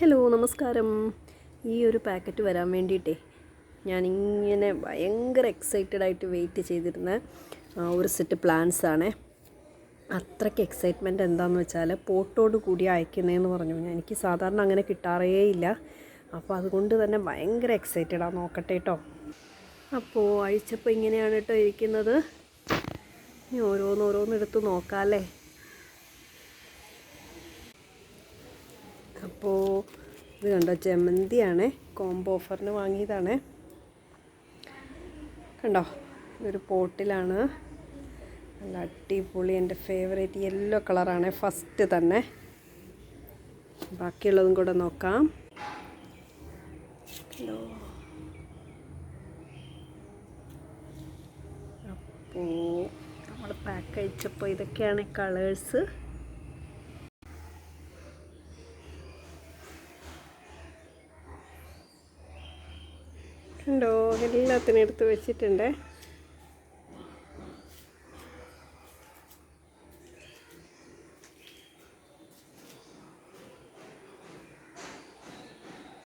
Hello നമസ്കാരം. ഈ ഒരു പാക്കറ്റ് വരാൻ വേണ്ടിയിട്ടേ ഞാനിങ്ങനെ ഭയങ്കര എക്സൈറ്റഡ് ആയിട്ട് വെയിറ്റ് ചെയ്തിരുന്ന ഒരു സെറ്റ് പ്ലാൻസ് ആണ്. അത്രയ്ക്ക് എക്സൈറ്റ്മെന്റ് എന്താണെന്ന് വെച്ചാൽ പോട്ടോട് കൂടി അയക്കുന്നതെന്ന് പറഞ്ഞു. എനിക്ക് സാധാരണ അങ്ങനെ കിട്ടാറേ ഇല്ല അപ്പോൾ അതുകൊണ്ട് തന്നെ ഭയങ്കര എക്സൈറ്റഡാണ് നോക്കട്ടെ കേട്ടോ അപ്പോൾ അഴിച്ചപ്പോൾ ഇങ്ങനെയാണ് കേട്ടോ ഇരിക്കുന്നത്. ഇനി ഓരോന്നോരോന്ന് എടുത്ത് അപ്പോൾ ഇത് കണ്ടോ ജമന്തിയാണ്. കോംബോ ഓഫറിന് വാങ്ങിയതാണ്. കണ്ടോ ഇതൊരു പോട്ടിലാണ്. നല്ല അടിപൊളി എന്റെ ഫേവറേറ്റ് യെല്ലോ കളറാണ് ഫസ്റ്റ് തന്നെ. ബാക്കിയുള്ളതും കൂടെ നോക്കാം. അപ്പോൾ നമ്മൾ പാക്ക് അയച്ചപ്പോൾ ഇതൊക്കെയാണ് കളേഴ്സ് കണ്ടോ? എല്ലാത്തിനും എടുത്ത് വെച്ചിട്ടുണ്ട്.